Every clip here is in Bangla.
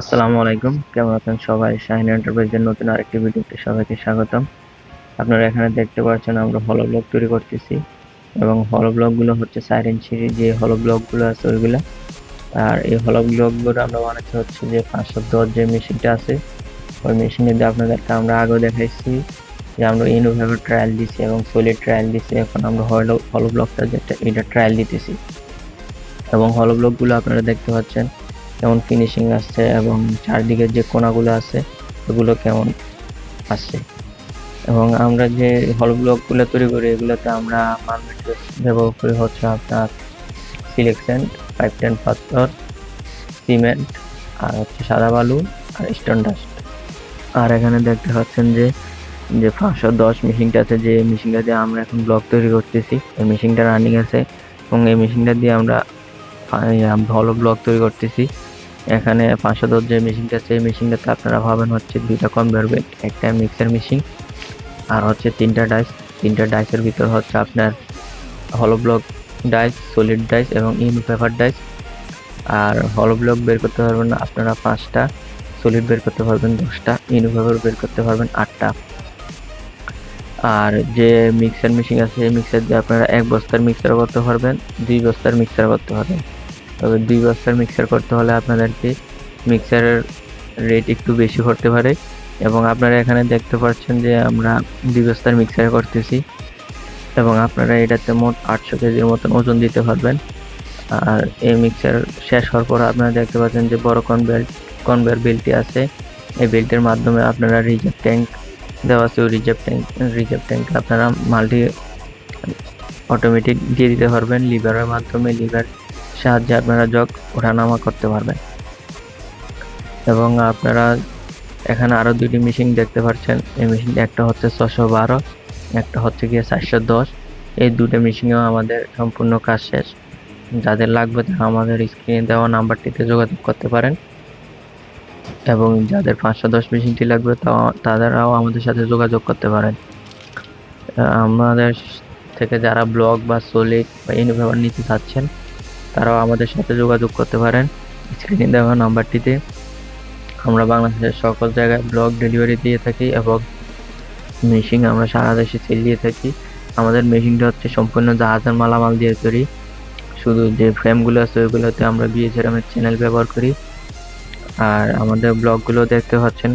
আসসালামু আলাইকুম। কেমন আছেন সবাই? শাহিন এন্টারপ্রাইজের নতুন আরেকটি ভিডিওতে সবাইকে স্বাগতম। আপনারা এখানে দেখতে পাচ্ছেন আমরা হলো ব্লগ তৈরি করতেছি এবং হলো ব্লগগুলো হচ্ছে সাইরেন সিঁড়ি যে হলো ব্লগগুলো আছে ওইগুলো। আর এই হলো ব্লগগুলো আমরা বানাচ্ছি হচ্ছে যে পাঁচশো দশ যে মেশিনটা আছে, ওই মেশিনে দিয়ে আপনাদেরকে আমরা আগেও দেখাইছি যে আমরা ইনোভেভার ট্রায়াল দিছি এবং সলিড ট্রায়াল দিছি। এখন আমরা হলো হলো ব্লগটা যেটা এটা ট্রায়াল দিতেছি। এবং হলো ব্লগগুলো আপনারা দেখতে পাচ্ছেন কেমন ফিনিশিং আসছে এবং চারদিকের যে কোনাগুলো আছে, এগুলো কেমন আসছে। এবং আমরা যে হল তৈরি করি, এগুলোতে আমরা মাল মেটেরিয়ালস ব্যবহার করি হচ্ছে আপনার সিলেকশন ফাইভ টেন পাথর সিমেন্ট আর হচ্ছে সাদা বালু আর স্টোন ডাস্ট আর এখানে দেখতে পাচ্ছেন যে যে পাঁচশো দশ মেশিনটা আছে, যে মেশিনটা দিয়ে আমরা এখন ব্লক তৈরি করতেছি। এই মেশিনটা রানিং আছে এবং এই মেশিনটা দিয়ে আমরা ভালো ব্লক তৈরি করতেছি। এখানে পাঁচশো দশ যে মেশিনটা আছে, এই মেশিনটাতে আপনারা ভাবেন হচ্ছে দুইটা কনভেয়ার বেল্ট একটা মিক্সার মেশিন আর হচ্ছে তিনটা ডাইস তিনটা ডাইসের ভিতর হচ্ছে আপনার হলো ব্লক ডাইস সলিড ডাইস এবং ইন পেপার ডাইস আর হলো ব্লক বের করতে পারবেন আপনারা পাঁচটা সলিড বের করতে পারবেন দশটা ইন পেপার বের করতে পারবেন আটটা। আর যে মিক্সার মেশিন আছে মিক্সার দিয়ে আপনারা এক বস্তার মিক্সার করতে পারবেন, দুই বস্তার মিক্সার করতে পারবেন। তবে দুই বস্তার মিক্সার করতে হলে আপনাদেরকে মিক্সারের রেট একটু বেশি করতে পারে। এবং আপনারা এখানে দেখতে পাচ্ছেন যে আমরা দুই বস্তার মিক্সার করতেছি। এবং আপনারা এটাতে মোট আটশো কেজির মতন ওজন দিতে পারবেন। আর এই মিক্সার শেষ হওয়ার পর আপনারা দেখতে পাচ্ছেন যে বড় কনভেয়ার কনভেয়ার বেল্টটি আছে। এই বেল্টের মাধ্যমে আপনারা রিজার্ভ ট্যাঙ্ক দেওয়া আছে। ওই রিজার্ভ ট্যাঙ্ক রিজার্ভ ট্যাঙ্কে আপনারা মাল্টি অটোমেটিক দিয়ে দিতে পারবেন। লিভারের মাধ্যমে লিভার সাহায্যে আপনারা জগ ওঠানামা করতে পারবেন। এবং আপনারা এখানে আরও দুটি মেশিন দেখতে পাচ্ছেন এই মেশিন একটা হচ্ছে ছশো বারো, একটা হচ্ছে গিয়ে চারশো দশ। এই দুটো মেশিনেও আমাদের সম্পূর্ণ কাজ শেষ। যাদের লাগবে তারা আমাদের স্ক্রিনে দেওয়া নাম্বারটিতে যোগাযোগ করতে পারেন। এবং যাদের পাঁচশো দশ মেশিনটি লাগবে তা, তাদেরাও আমাদের সাথে যোগাযোগ করতে পারেন। আমাদের থেকে যারা ব্লগ বা সলিড বা ইনোভেভার নিতে চাচ্ছেন তারাও আমাদের সাথে যোগাযোগ করতে পারেন। স্ক্রিনে দেওয়া নাম্বারটিতে আমরা বাংলাদেশের সকল জায়গায় ব্লগ ডেলিভারি দিয়ে থাকি এবং মেশিন আমরা সারা দেশে সেল দিয়ে থাকি। আমাদের মেশিনটা হচ্ছে সম্পূর্ণ জাহাজের মালামাল দিয়ে তৈরি। শুধু যে ফ্রেমগুলো আছে ওইগুলোতে আমরা বিএসআরামের চ্যানেল ব্যবহার করি। আর আমাদের ব্লগগুলো দেখতে পাচ্ছেন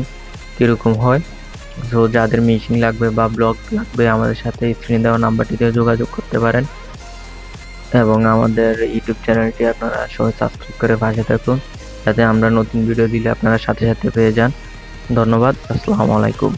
কীরকম হয়। তো যাদের মেশিন লাগবে বা ব্লগ লাগবে আমাদের সাথে স্ক্রিনে দেওয়া নাম্বারটিতে যোগাযোগ করতে পারেন। এবং আমাদের ইউটিউব চ্যানেলটি আপনারা সবাই সাবস্ক্রাইব করে পাশে থাকুন। যাতে আমরা নতুন ভিডিও দিলে আপনারা সাথে সাথে পেয়ে যান। ধন্যবাদ, আসসালামু আলাইকুম।